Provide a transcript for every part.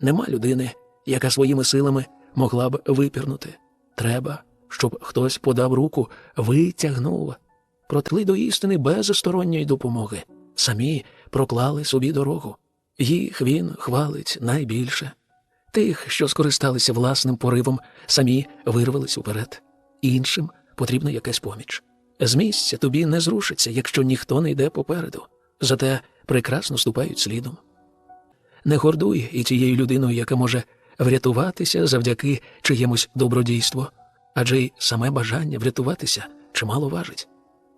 Нема людини, яка своїми силами могла б випірнути. Треба, щоб хтось подав руку, витягнув. Протли до істини без сторонньої допомоги. Самі проклали собі дорогу. Їх він хвалить найбільше. Тих, що скористалися власним поривом, самі вирвались уперед. Іншим потрібна якась поміч. З місця тобі не зрушиться, якщо ніхто не йде попереду. Зате прекрасно ступають слідом. Не гордуй і тією людиною, яка може врятуватися завдяки чиємусь добродійству, адже й саме бажання врятуватися чимало важить.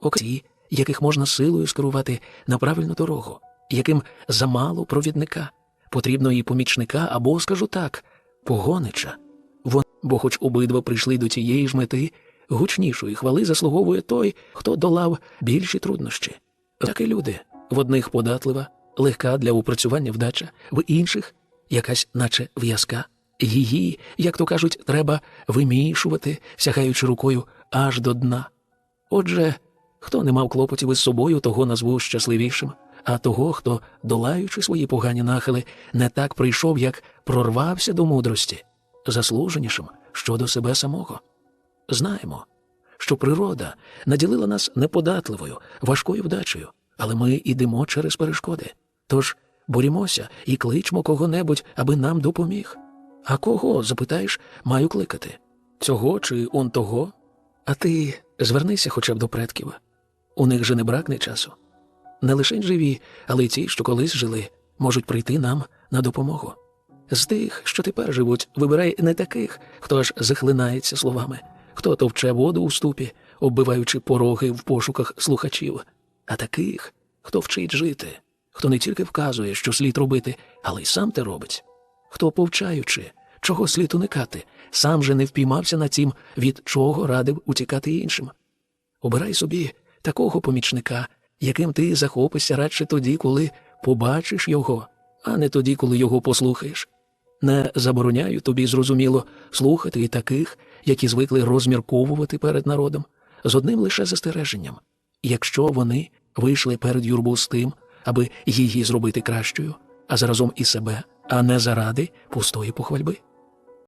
Окрім яких можна силою скерувати на правильну дорогу, яким замало провідника, потрібно і помічника або, скажу так, погонича. Вон, бо хоч обидва прийшли до тієї ж мети, гучнішої хвали заслуговує той, хто долав більші труднощі. Так люди в одних податлива, легка для упрацювання вдача, в інших якась, наче в'язка. Її, як то кажуть, треба вимішувати, сягаючи рукою аж до дна. Отже, хто не мав клопотів із собою, того назву щасливішим, а того, хто, долаючи свої погані нахили, не так прийшов, як прорвався до мудрості, заслуженішим щодо себе самого. Знаємо, що природа наділила нас неподатливою, важкою вдачею, але ми йдемо через перешкоди. Тож борімося і кличмо кого-небудь, аби нам допоміг. А кого, запитаєш, маю кликати? Цього чи он того? А ти звернися хоча б до предків. У них же не бракне часу. Не лише живі, але й ті, що колись жили, можуть прийти нам на допомогу. З тих, що тепер живуть, вибирай не таких, хто аж захлинається словами, хто товче воду у ступі, оббиваючи пороги в пошуках слухачів, а таких, хто вчить жити, хто не тільки вказує, що слід робити, але й сам те робить, хто, повчаючи, чого слід уникати, сам же не впіймався на тім, від чого радив утікати іншим. Обирай собі такого помічника, яким ти захопишся радше тоді, коли побачиш його, а не тоді, коли його послухаєш. Не забороняю тобі, зрозуміло, слухати і таких, які звикли розмірковувати перед народом, з одним лише застереженням якщо вони вийшли перед юрбу з тим, аби її зробити кращою, а заразом і себе, а не заради пустої похвальби.